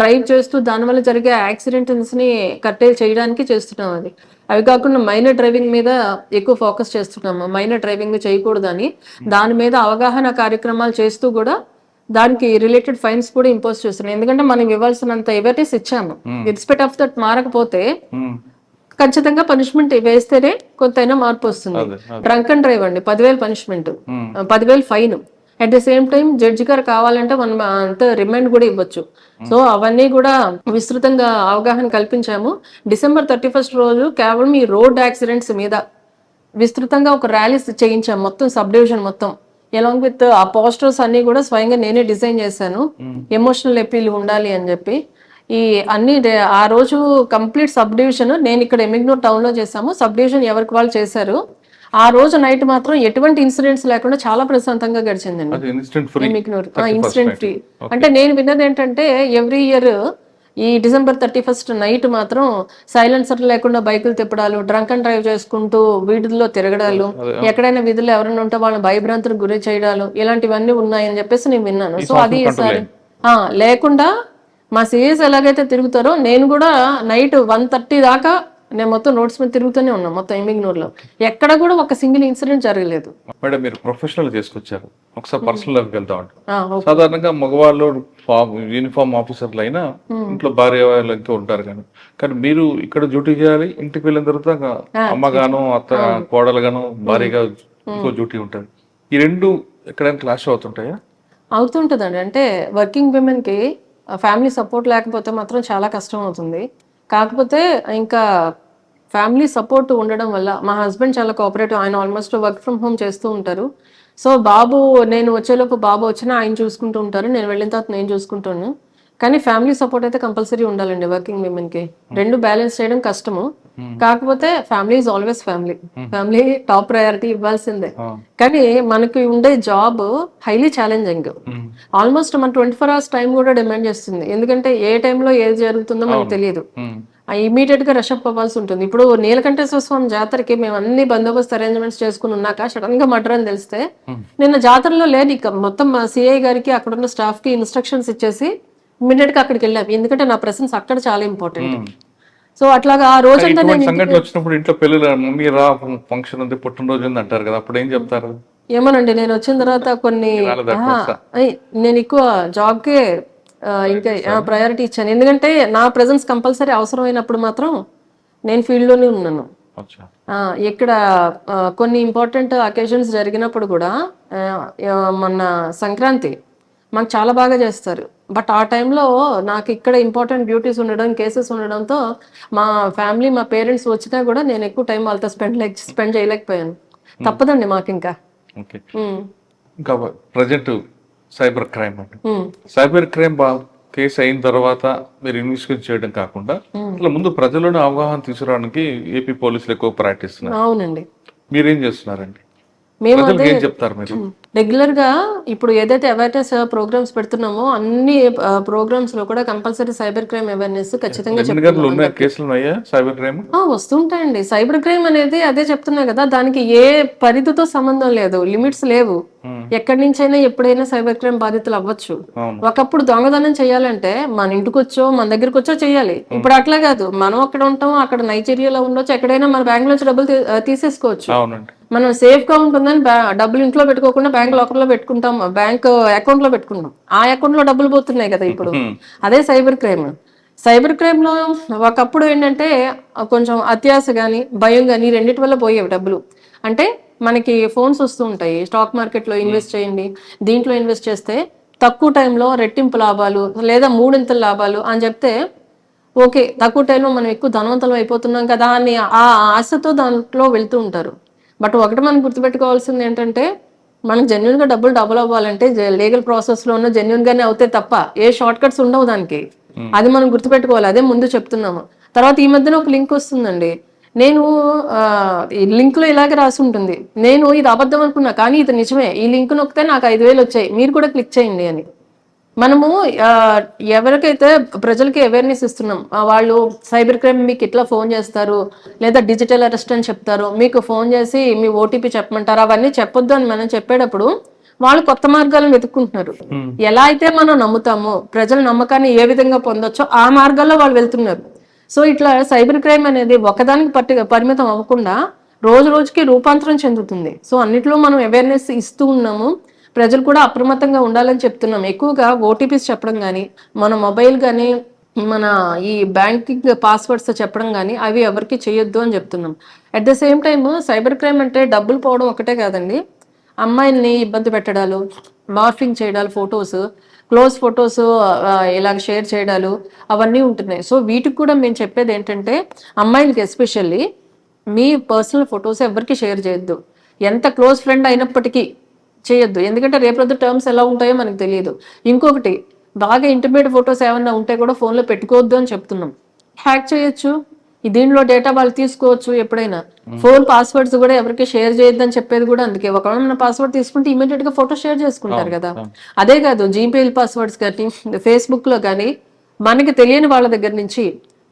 డ్రైవ్ చేస్తూ దానివల్ల జరిగే యాక్సిడెంట్స్ని కట్టేల్ చేయడానికి చేస్తున్నాం అది. అవి కాకుండా మైనర్ డ్రైవింగ్ మీద ఎక్కువ ఫోకస్ చేస్తున్నాము. మైనర్ డ్రైవింగ్ చేయకూడదని దాని మీద అవగాహన కార్యక్రమాలు చేస్తూ కూడా దానికి రిలేటెడ్ ఫైన్స్ కూడా ఇంపోజ్ చేస్తున్నాం. ఎందుకంటే మనం ఇవ్వాల్సినంత అవేర్నెస్ ఇచ్చాము. ఇన్స్పెక్ట్ ఆఫ్ దట్ మారకపోతే. ఖచ్చితంగా పనిష్మెంట్ వేస్తేనే కొంతైనా మార్పు వస్తుంది. డ్రంక్ అండ్ డ్రైవ్ అండి. పదివేలు పనిష్మెంట్. పదివేలు fine. At the same time judge గారు కావాలంటే మనం అంత రిమైండ్ కూడా ఇవ్వచ్చు. సో అవన్నీ కూడా విస్తృతంగా అవగాహన కల్పించాము. డిసెంబర్ థర్టీ ఫస్ట్ రోజు కేవలం ఈ రోడ్ యాక్సిడెంట్స్ మీద విస్తృతంగా ఒక ర్యాలీస్ చేయించాం మొత్తం సబ్ డివిజన్ మొత్తం. ఎలాంగ్ విత్ ఆ పోస్టర్స్ అన్ని కూడా స్వయంగా నేనే డిజైన్ చేశాను. ఎమోషనల్ ఎపీల్ ఉండాలి అని చెప్పి. ఈ అన్ని ఆ రోజు కంప్లీట్ సబ్ డివిజన్ నేను ఇక్కడ ఎమిగ్నూర్ టౌన్లో చేశాము. సబ్ డివిజన్ ఎవరికి వాళ్ళు చేశారు? ఆ రోజు నైట్ మాత్రం ఎటువంటి ఇన్సిడెంట్స్ లేకుండా చాలా ప్రశాంతంగా గడిచిందండి. Incident free. అంటే నేను విన్నది ఏంటంటే ఎవ్రీ ఇయర్ ఈ డిసెంబర్ థర్టీ ఫస్ట్ నైట్ మాత్రం సైలెన్సర్ లేకుండా బైకులు తిప్పడాలు డ్రంక్ అండ్ డ్రైవ్ చేసుకుంటూ వీధుల్లో తిరగడాలు ఎక్కడైనా వీధుల్లో ఎవరైనా ఉంటే వాళ్ళని భయభ్రాంతులకు గురి చేయడాలు ఇలాంటివన్నీ ఉన్నాయని చెప్పేసి నేను విన్నాను. సో అది ఈసారి ఆ, లేకుండా మా సిఎస్ ఎలాగైతే తిరుగుతారో నేను కూడా నైట్ వన్ థర్టీ దాకా నేను మొత్తం రోడ్స్ మీద తిరుగుతూనే ఉన్నాను మొత్తం ఎమిగ్నూర్లో ఎక్కడ కూడా ఒక సింగిల్ ఇన్సిడెంట్ జరగలేదు. మేడం మీరు ప్రొఫెషనల్ చేసుకొచ్చారు. ఒకసారి పర్సనల్లోకి వెళ్తా ఉంటాం. సాధారణంగా మగవాళ్ళు ఫామ్ యూనిఫామ్ ఆఫీసర్లు అయినా ఇంట్లో భార్య వాళ్ళు ఇంకా ఉంటారు కానీ. కానీ మీరు ఇక్కడ డ్యూటీ చేయాలి ఇంటికి వెళ్ళిన తర్వాత అమ్మగాను అత్త కోడలుగాను భార్యగా ఇంకో డ్యూటీ ఉంటుంది. ఈ రెండు ఎక్కడైనా క్లాష్ అవుతుంటాయా? అవుతుంటుందండి. అంటే వర్కింగ్ విమెన్కి ఫ్యామిలీ సపోర్ట్ లేకపోతే మాత్రం చాలా కష్టం అవుతుంది. కాకపోతే ఇంకా ఫ్యామిలీ సపోర్ట్ ఉండడం వల్ల మా హస్బెండ్ చాలా కోఆపరేటివ్ ఆయన ఆల్మోస్ట్ వర్క్ ఫ్రమ్ హోమ్ చేస్తూ ఉంటారు. సో బాబు నేను వచ్చేలోపు బాబు వచ్చినా ఆయన చూసుకుంటూ ఉంటారు నేను వెళ్ళిన తర్వాత నేను చూసుకుంటాను. కానీ ఫ్యామిలీ సపోర్ట్ అయితే కంపల్సరీ ఉండాలండి వర్కింగ్ విమెన్కి. రెండు బ్యాలెన్స్ చేయడం కష్టము. కాకపోతే family is always family. Family top priority ఇవ్వాల్సిందే. కానీ మనకి ఉండే జాబ్ హైలీ ఛాలెంజింగ్. ఆల్మోస్ట్ మన ట్వంటీ ఫోర్ అవర్స్ టైం కూడా డిమాండ్ చేస్తుంది. ఎందుకంటే ఏ టైంలో ఏది జరుగుతుందో మనకు తెలియదు ఇమీడియట్గా రషప్ అవ్వాల్సి ఉంటుంది. ఇప్పుడు నీలకంఠేశ్వర స్వామి జాతరకి మేము అన్ని బందోబస్తు అరేంజ్మెంట్స్ చేసుకుని ఉన్నాక సడన్గా మర్డర్ అని తెలిస్తే నిన్న జాతరలో లేని మొత్తం మా సిఐ గారికి అక్కడ ఉన్న స్టాఫ్కి ఇన్స్ట్రక్షన్స్ ఇచ్చేసి ఇమీడియట్గా అక్కడికి వెళ్ళాం. ఎందుకంటే నా ప్రెసెన్స్ అక్కడ చాలా ఇంపార్టెంట్ సో అట్లాగా ఆ రోజంతా సంఘటనలు వచ్చినప్పుడు ఇంట్లో పెళ్ళిళ్ళు మమ్మీ రా ఫంక్షన్ ఉంది పుట్టినరోజు ఉంది అంటారు కదా అప్పుడు ఏం చెప్తారు? ఏమోనండి నేను వచ్చిన తర్వాత కొన్ని నేను ఎక్కువ జాబ్కే ఇంకా ప్రయారిటీ ఇచ్చాను. ఎందుకంటే నా ప్రెజెన్స్ కంపల్సరీ అవసరమైనప్పుడు మాత్రం నేను field లోనే ఉన్నాను ఇక్కడ కొన్ని ఇంపార్టెంట్ అకేషన్స్ జరిగినప్పుడు కూడా మొన్న సంక్రాంతి మాకు చాలా బాగా చేస్తారు. బట్ ఆ టైంలో నాకు ఇక్కడ ఇంపార్టెంట్ డ్యూటీస్ ఉండడం కేసెస్ ఉండడంతో మా ఫ్యామిలీ మా పేరెంట్స్ వచ్చినా కూడా నేను ఎక్కువ టైం వాళ్ళతో స్పెండ్ స్పెండ్ చేయలేకపోయాను. తప్పదండి మాకు ఇంకా ఓకే. ఇంకా ప్రజెంట్ సైబర్ క్రైమ్ అండి. సైబర్ క్రైమ్ కేసు అయిన తర్వాత మీరు ఇన్వెస్టిగేట్ చేయడం కాకుండా అసలు ముందు ప్రజలను అవగాహన తీసుకురావడానికి ఏపీ పోలీసులు ఎక్కువ ప్రాక్టీస్తున్నారు అవునండి. మీరేం చేస్తున్నారండి? మేము చెప్తారు మీరు. రెగ్యులర్గా ఇప్పుడు ఏదైతే అవేర్నెస్ ప్రోగ్రామ్స్ పెడుతున్నామో అన్ని ప్రోగ్రామ్స్లో కూడా కంపల్సరీ సైబర్ క్రైమ్ అవేర్నెస్ ఖచ్చితంగా సైబర్ క్రైమ్ వస్తుంటాయండి. సైబర్ క్రైమ్ అనేది అదే చెప్తున్నా కదా దానికి ఏ పరిధితో సంబంధం లేదు లిమిట్స్ లేవు. ఎక్కడి నుంచైనా ఎప్పుడైనా సైబర్ క్రైమ్ బాధితులు అవ్వచ్చు. ఒకప్పుడు దొంగదనం చేయాలంటే మన ఇంటికి వచ్చో మన దగ్గరికి వచ్చో చేయాలి ఇప్పుడు అట్లా కాదు. మనం అక్కడ ఉంటాం అక్కడ నైజీరియాలో ఉండొచ్చు ఎక్కడైనా మన బ్యాంక్ నుంచి డబ్బులు ఆ, తీసేసుకోవచ్చు. అవునండి. మనం సేఫ్గా ఉంటుందని డబ్బులు ఇంట్లో పెట్టుకోకుండా బ్యాంక్ లాకర్లో పెట్టుకుంటాం బ్యాంక్ అకౌంట్లో పెట్టుకుంటాం. ఆ అకౌంట్లో డబ్బులు పోతున్నాయి కదా ఇప్పుడు. అదే సైబర్ క్రైమ్. సైబర్ క్రైమ్లో ఒకప్పుడు ఏంటంటే కొంచెం అత్యాశ గాని భయం గాని రెండింటి వల్ల పోయేవి డబ్బులు. అంటే మనకి ఫోన్స్ వస్తూ ఉంటాయి. స్టాక్ మార్కెట్లో ఇన్వెస్ట్ చేయండి. దీంట్లో ఇన్వెస్ట్ చేస్తే తక్కువ టైంలో రెట్టింపు లాభాలు లేదా మూడింతల లాభాలు అని చెప్తే ఓకే తక్కువ టైంలో మనం ఎక్కువ ధనవంతులం అయిపోతున్నాం కదా అని ఆ ఆశతో దాంట్లో వెళ్తూ ఉంటారు. బట్ ఒకటి మనం గుర్తుపెట్టుకోవాల్సింది ఏంటంటే మనకు జెన్యున్గా డబ్బులు డబుల్ అవ్వాలంటే లీగల్ ప్రాసెస్లో ఉన్న జెన్యున్ గానే అవుతాయి తప్ప ఏ షార్ట్ కట్స్ ఉండవు దానికి. అది మనం గుర్తుపెట్టుకోవాలి. అదే ముందు చెప్తున్నాము. తర్వాత ఈ మధ్యన ఒక లింక్ వస్తుందండి. నేను లింక్లో ఇలాగే రాసి ఉంటుంది. నేను ఇది అబద్ధం అనుకున్నా కానీ ఇది నిజమే. ఈ లింక్ నొక్కితే నాకు ఐదు వేలు వచ్చాయి. మీరు కూడా క్లిక్ చేయండి అని. మనము ఎవరికైతే ప్రజలకి అవేర్నెస్ ఇస్తున్నాం వాళ్ళు సైబర్ క్రైమ్ మీకు ఇట్లా ఫోన్ చేస్తారు లేదా డిజిటల్ అరెస్ట్ అని చెప్తారు మీకు ఫోన్ చేసి మీ ఓటీపీ చెప్పమంటారు అవన్నీ చెప్పొద్దు అని మనం చెప్పేటప్పుడు వాళ్ళు కొత్త మార్గాలను వెతుక్కుంటున్నారు. ఎలా అయితే మనం నమ్ముతామో ప్రజల నమ్మకాన్ని ఏ విధంగా పొందొచ్చో ఆ మార్గాల్లో వాళ్ళు వెళ్తున్నారు. సో ఇట్లా సైబర్ క్రైమ్ అనేది ఒకదానికి పట్టి పరిమితం అవ్వకుండా రోజు రోజుకి రూపాంతరం చెందుతుంది. సో అన్నిట్లో మనం అవేర్నెస్ ఇస్తూ ఉన్నాము. ప్రజలు కూడా అప్రమత్తంగా ఉండాలని చెప్తున్నాం. ఎక్కువగా ఓటీపీస్ చెప్పడం కానీ మన మొబైల్ కానీ మన ఈ బ్యాంకింగ్ పాస్వర్డ్స్ చెప్పడం కానీ అవి ఎవరికి చేయొద్దు అని చెప్తున్నాం. At the same time cyber crime అంటే డబ్బులు పోవడం ఒకటే కాదండి. అమ్మాయిల్ని ఇబ్బంది పెట్టడాలు మార్ఫింగ్ చేయడాలు ఫొటోస్ క్లోజ్ ఫొటోస్ ఇలాగ షేర్ చేయడాలు అవన్నీ ఉంటున్నాయి. సో వీటికి కూడా మేము చెప్పేది ఏంటంటే అమ్మాయిలకి ఎస్పెషల్లీ మీ పర్సనల్ ఫొటోస్ ఎవరికి షేర్ చేయొద్దు. ఎంత క్లోజ్ ఫ్రెండ్ అయినప్పటికీ చేయొద్దు. ఎందుకంటే రేపొద్దు టర్మ్స్ ఎలా ఉంటాయో మనకు తెలియదు. ఇంకొకటి బాగా ఇంటిమేట్ ఫొటోస్ ఏమన్నా ఉంటే కూడా ఫోన్లో పెట్టుకోవద్దు అని చెప్తున్నాం. హ్యాక్ చేయొచ్చు. దీనిలో డేటా వాళ్ళు తీసుకోవచ్చు ఎప్పుడైనా. ఫోన్ పాస్వర్డ్స్ కూడా ఎవరికి షేర్ చేయొద్దని చెప్పేది కూడా అందుకే. ఒకవేళ మన పాస్వర్డ్ తీసుకుంటే ఇమీడియట్గా ఫోటో షేర్ చేసుకుంటారు కదా. అదే కాదు జీమెయిల్ పాస్వర్డ్స్ కానీ ఫేస్బుక్లో కానీ మనకి తెలియని వాళ్ళ దగ్గర నుంచి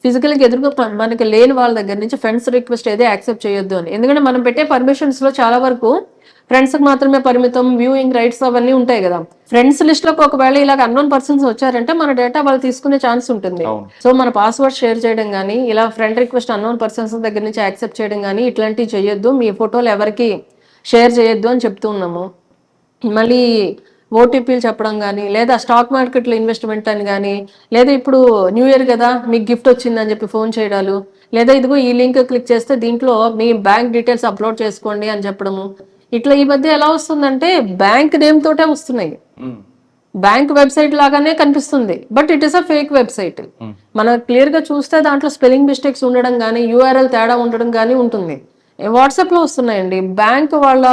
ఫిజికల్గా ఎదురుగా మనకి లేని వాళ్ళ దగ్గర నుంచి ఫ్రెండ్స్ రిక్వెస్ట్ ఏదే యాక్సెప్ట్ చేయొద్దు అని. ఎందుకంటే మనం పెట్టే పర్మిషన్స్లో చాలా వరకు ఫ్రెండ్స్కి మాత్రమే పరిమితం వ్యూయింగ్ రైట్స్ అవన్నీ ఉంటాయి కదా. ఫ్రెండ్స్ లిస్ట్లోకి ఒకవేళ ఇలాగ అన్నోన్ పర్సన్స్ వచ్చారంటే మన డేటా వాళ్ళు తీసుకునే ఛాన్స్ ఉంటుంది. సో మన పాస్వర్డ్ షేర్ చేయడం కానీ ఇలా ఫ్రెండ్ రిక్వెస్ట్ అన్నోన్ పర్సన్స్ దగ్గర నుంచి యాక్సెప్ట్ చేయడం కానీ ఇట్లాంటివి చేయొద్దు. మీ ఫోటోలు ఎవరికి షేర్ చేయొద్దు అని చెప్తూ ఉన్నాము. మళ్ళీ ఓటీపీలు చెప్పడం కానీ లేదా స్టాక్ మార్కెట్లో ఇన్వెస్ట్మెంట్ అని కానీ లేదా ఇప్పుడు న్యూ ఇయర్ కదా మీకు గిఫ్ట్ వచ్చిందని చెప్పి ఫోన్ చేయడాలు లేదా ఇదిగో ఈ లింక్ క్లిక్ చేస్తే దీంట్లో మీ బ్యాంక్ డీటెయిల్స్ అప్లోడ్ చేసుకోండి అని చెప్పడము. ఇట్లా ఈ మధ్య ఎలా వస్తుందంటే బ్యాంక్ నేమ్ తోటే వస్తున్నాయి. బ్యాంక్ వెబ్సైట్ లాగానే కనిపిస్తుంది. But it is a fake website. మనం క్లియర్గా చూస్తే దాంట్లో స్పెల్లింగ్ మిస్టేక్స్ ఉండడం కానీ యూఆర్ఎల్ తేడా ఉండడం కానీ ఉంటుంది. వాట్సాప్లో వస్తున్నాయండి. బ్యాంక్ వాళ్ళ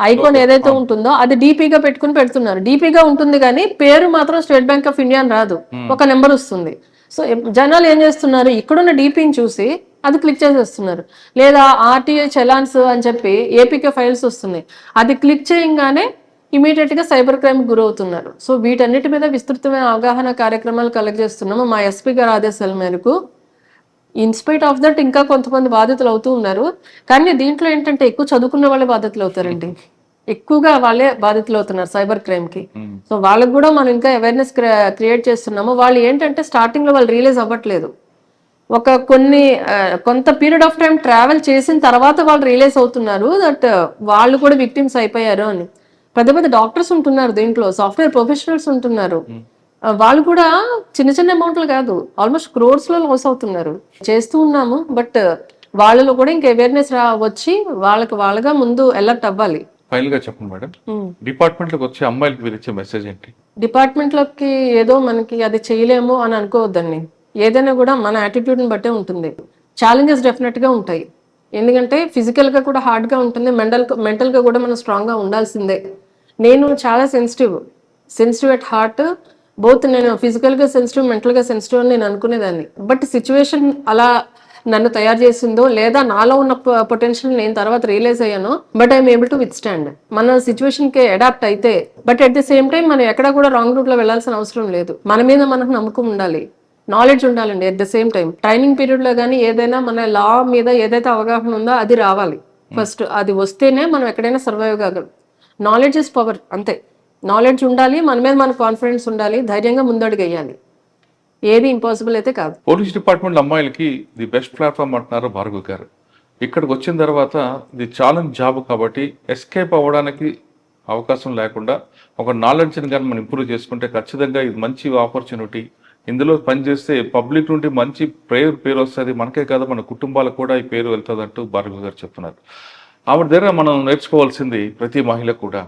ఐకాన్ ఏదైతే ఉంటుందో అది డీపీగా పెట్టుకుని పెడుతున్నారు. డీపీగా ఉంటుంది కానీ పేరు మాత్రం స్టేట్ బ్యాంక్ ఆఫ్ ఇండియా అని రాదు. ఒక నెంబర్ వస్తుంది. సో జనాలు ఏం చేస్తున్నారు? ఇక్కడున్న డీపీని చూసి అది క్లిక్ చేసేస్తున్నారు. లేదా ఆర్టీఐ చలాన్స్ అని చెప్పి ఏపీకే ఫైల్స్ వస్తున్నాయి. అది క్లిక్ చేయగానే ఇమీడియట్గా సైబర్ క్రైమ్ గురవుతున్నారు. సో వీటన్నిటి మీద విస్తృతమైన అవగాహన కార్యక్రమాలు కలెక్ట్ చేస్తున్నాము. మా ఎస్పీ గారి ఆదేశాల మేరకు. ఇన్స్పైట్ ఆఫ్ దట్ ఇంకా కొంతమంది బాధితులు అవుతూ ఉన్నారు. కానీ దీంట్లో ఏంటంటే ఎక్కువ చదువుకున్న వాళ్ళే బాధితులు అవుతారండి. ఎక్కువగా వాళ్ళే బాధితులు అవుతున్నారు సైబర్ క్రైమ్కి. సో వాళ్ళకి కూడా మనం ఇంకా అవేర్నెస్ క్రియేట్ చేస్తున్నాము. వాళ్ళు ఏంటంటే స్టార్టింగ్లో వాళ్ళు రియలైజ్ అవ్వట్లేదు. ఒక కొన్ని కొంత పీరియడ్ ఆఫ్ టైం ట్రావెల్ చేసిన తర్వాత వాళ్ళు రియలైజ్ అవుతున్నారు దట్ వాళ్ళు కూడా విక్టిమ్స్ అయిపోయారు అని. పెద్ద పెద్ద డాక్టర్స్ ఉంటున్నారు దీంట్లో సాఫ్ట్వేర్ ప్రొఫెషనల్స్ ఉంటున్నారు. వాళ్ళు కూడా చిన్న చిన్న అమౌంట్లు కాదు ఆల్మోస్ట్ క్రోర్స్లో లాస్ అవుతున్నారు. చేస్తూ ఉన్నాము బట్ వాళ్ళలో కూడా ఇంకా అవేర్నెస్ రా వచ్చి వాళ్ళకి వాళ్ళగా ముందు అలర్ట్ అవ్వాలి. ఫైనల్గా చెప్పండి మేడం. డిపార్ట్మెంట్లోకి వచ్చే అమ్మాయిలకి మీరు ఇచ్చే మెసేజ్ ఏంటి? డిపార్ట్మెంట్లోకి ఏదో మనకి అది చేయలేము అని అనుకోవద్దండి. ఏదైనా కూడా మన యాటిట్యూడ్ని బట్టే ఉంటుంది. ఛాలెంజెస్ డెఫినెట్గా ఉంటాయి. ఎందుకంటే ఫిజికల్గా కూడా హార్డ్గా ఉంటుంది. మెంటల్ మెంటల్గా కూడా మనం స్ట్రాంగ్గా ఉండాల్సిందే. నేను చాలా sensitive sensitive at heart both నేను ఫిజికల్గా సెన్సిటివ్ మెంటల్గా సెన్సిటివ్ అని నేను అనుకునేదాన్ని. బట్ సిచ్యువేషన్ అలా నన్ను తయారు చేసిందో లేదా నాలో ఉన్న పొటెన్షియల్ నేను తర్వాత రియలైజ్ అయ్యాను but I'm able to withstand మన సిచ్యువేషన్కి అడాప్ట్ అయితే but at the same time మనం ఎక్కడ కూడా రాంగ్ రూట్లో వెళ్ళాల్సిన అవసరం లేదు. మన మీద మనకు నమ్మకం ఉండాలి. నాలెడ్జ్ ఉండాలండి at the same time training పీరియడ్లో కానీ ఏదైనా మన లా మీద ఏదైతే అవగాహన ఉందో అది రావాలి. ఫస్ట్ అది వస్తేనే మనం ఎక్కడైనా సర్వైవ్ కాగలం. నాలెడ్జ్ ఇస్ పవర్ అంతే. నాలెడ్జ్ ఉండాలి మన మీద మన కాన్ఫిడెన్స్ ఉండాలి ధైర్యంగా ముందడుగు వేయాలి ఏది ఇంపాసిబుల్ అయితే కాదు. పోలీస్ డిపార్ట్మెంట్ అమ్మాయిలకి ది బెస్ట్ ప్లాట్ఫామ్ అంటున్నారు భార్గవ్ గారు. ఇక్కడికి వచ్చిన తర్వాత ఇది ఛాలెంజ్ జాబ్ కాబట్టి ఎస్కేప్ అవ్వడానికి అవకాశం లేకుండా ఒక నాలెడ్జ్ని కానీ మనం ఇంప్రూవ్ చేసుకుంటే ఖచ్చితంగా ఇది మంచి ఆపర్చునిటీ ఇందులో పనిచేస్తే పబ్లిక్ నుండి మంచి పేరు పేరు వస్తుంది. మనకే కాదు మన కుటుంబాలకు కూడా ఈ పేరు వెళ్తుంది అంటూ భార్గవ్ గారు చెప్తున్నారు. ఆవిడ దగ్గర మనం నేర్చుకోవాల్సింది ప్రతి మహిళ కూడా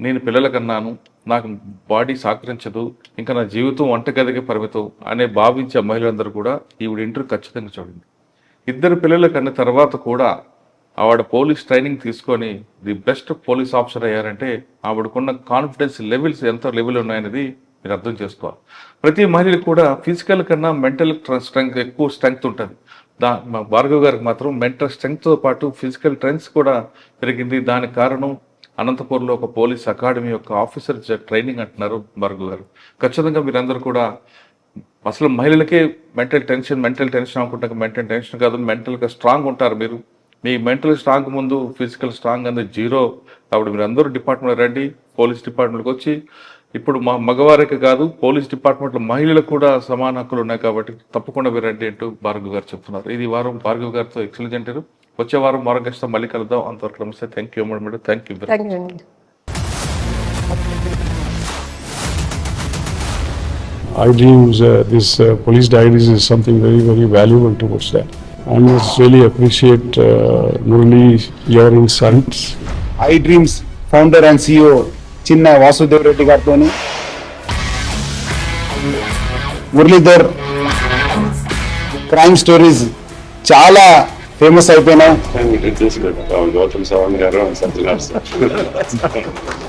నేను పిల్లలకన్నాను నాకు బాడీ సహకరించదు ఇంకా నా జీవితం వంటగదికి పరిమితం అనే భావించే మహిళలందరూ కూడా ఈవిడ ఇంటర్వ్యూ ఖచ్చితంగా చూడండి ఇద్దరు పిల్లలు కన్న తర్వాత కూడా ఆవిడ పోలీస్ ట్రైనింగ్ తీసుకొని ది బెస్ట్ పోలీస్ ఆఫీసర్ అయ్యారంటే ఆవిడకున్న కాన్ఫిడెన్స్ లెవెల్స్ ఎంత లెవెల్ ఉన్నాయనేది మీరు అర్థం చేసుకోవాలి. ప్రతి మహిళకు కూడా ఫిజికల్ కన్నా మెంటల్ స్ట్రెంగ్త్ ఎక్కువ స్ట్రెంగ్త్ ఉంటుంది. దా భార్గవ్ గారికి మాత్రం మెంటల్ స్ట్రెంగ్త్తో పాటు ఫిజికల్ ట్రెండ్స్ కూడా పెరిగింది. దానికి కారణం అనంతపూర్లో ఒక పోలీస్ అకాడమీ యొక్క ఆఫీసర్ ట్రైనింగ్ అంటున్నారు భార్గవ్ గారు. ఖచ్చితంగా మీరందరూ కూడా అసలు మహిళలకే మెంటల్ టెన్షన్ మెంటల్ టెన్షన్ అనుకుంటాక మెంటల్ టెన్షన్ కాదు మెంటల్గా స్ట్రాంగ్ ఉంటారు మీరు. మీ మెంటల్ స్ట్రాంగ్ ముందు ఫిజికల్ స్ట్రాంగ్ అనేది జీరో కాబట్టి మీరు అందరూ డిపార్ట్మెంట్ రండి పోలీస్ డిపార్ట్మెంట్కి వచ్చి ఇప్పుడు మా మగవారికి కాదు పోలీస్ డిపార్ట్మెంట్లో మహిళలకు కూడా సమాన హక్కులు ఉన్నాయి కాబట్టి తప్పకుండా మీరు రండి అంటూ భార్గవ్ గారు చెప్తున్నారు. ఇది వారం భార్గవ్ గారితో ఎక్సలెంట్ అంటారు వచ్చే వారం మరొక గెస్ట్ మళ్ళీ కలుద్దాం. అంతవరకు నమస్తే. Thank you madam thank you thank you I dreams, uh, this uh, police diaries is something very, very valuable towards that. I must really appreciate uh, Murali, your insights. I Dreams founder and CEO Chinna Vasudev Reddy గారితో మురళీధర్ క్రైమ్ స్టోరీస్ చాలా ఫేమస్ అయిపోయినాయి.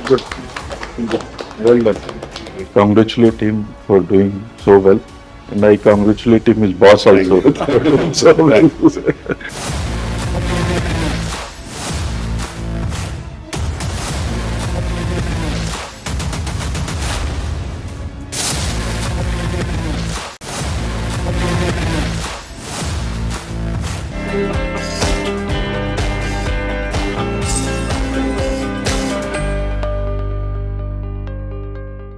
Uh. Well done I congratulate him for doing so well. And I congratulate him, his boss also. So well.